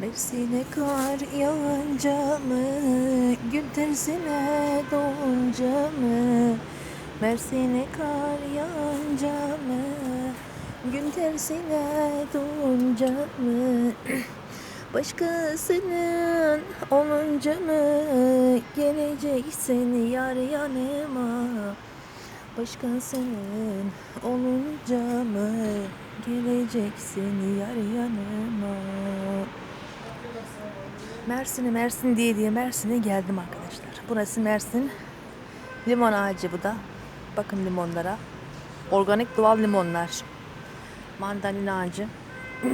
Mevsine kar yağınca mı Gün tersine doğunca mı? Mersin'e kar yağınca mı Gün tersine doğunca mı? Başkasının olunca mı Geleceksin yar yanıma? Başkasının olunca mı Geleceksin yar yanıma Mersin'e Mersin diye diye Mersin'e geldim arkadaşlar. Burası Mersin. Limon ağacı bu da. Bakın limonlara. Organik doğal limonlar. Mandalina ağacı.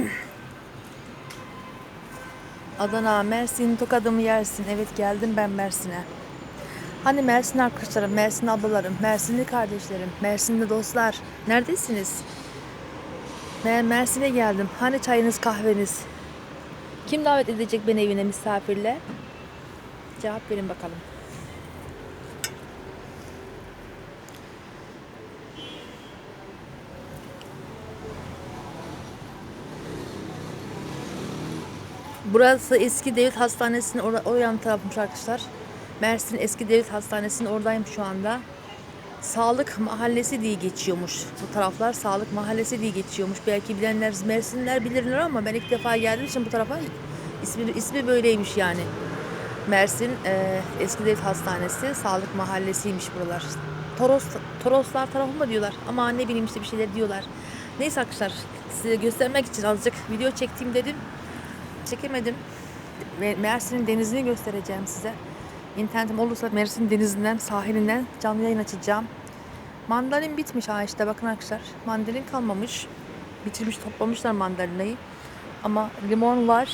Adana, Mersin, tokadımı yersin. Evet geldim ben Mersin'e. Hani Mersin arkadaşlarım, Mersin ablalarım, Mersinli kardeşlerim, Mersinli dostlar. Neredesiniz? Mer Mersin'e geldim. Hani çayınız kahveniz? Kim davet edecek beni evine misafirle? Cevap verin bakalım. Burası eski devlet hastanesinin or o tarafmış arkadaşlar. Mersin eski devlet hastanesinin oradayım şu anda. Sağlık mahallesi diye geçiyormuş. Bu taraflar sağlık mahallesi diye geçiyormuş. Belki bilenler Mersinliler bilirler ama ben ilk defa geldiğim için bu tarafa ismi, ismi böyleymiş yani. Mersin e, eski devlet hastanesi sağlık mahallesiymiş buralar. Toros, Toroslar tarafı mı diyorlar ama ne bileyim işte bir şeyler diyorlar. Neyse arkadaşlar size göstermek için azıcık video çektiğim dedim. Çekemedim. Mersin'in denizini göstereceğim size. İnternetim olursa Mersin denizinden, sahilinden canlı yayın açacağım. Mandalin bitmiş ağaçta bakın arkadaşlar. Mandalin kalmamış. Bitirmiş toplamışlar mandalinayı. Ama limon var.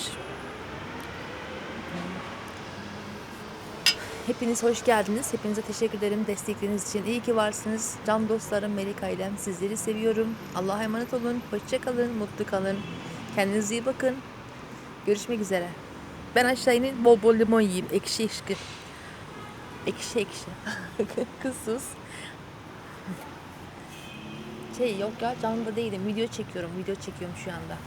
Hepiniz hoş geldiniz. Hepinize teşekkür ederim destekleriniz için. İyi ki varsınız. Can dostlarım Melek ailem. Sizleri seviyorum. Allah'a emanet olun. Hoşça kalın. Mutlu kalın. Kendinize iyi bakın. Görüşmek üzere. Ben aşağı ineyim bol bol limon yiyeyim. Ekşi ekşi. Ekşi ekşi. Kız sus. Şey yok ya canlı değilim. Video çekiyorum. Video çekiyorum şu anda.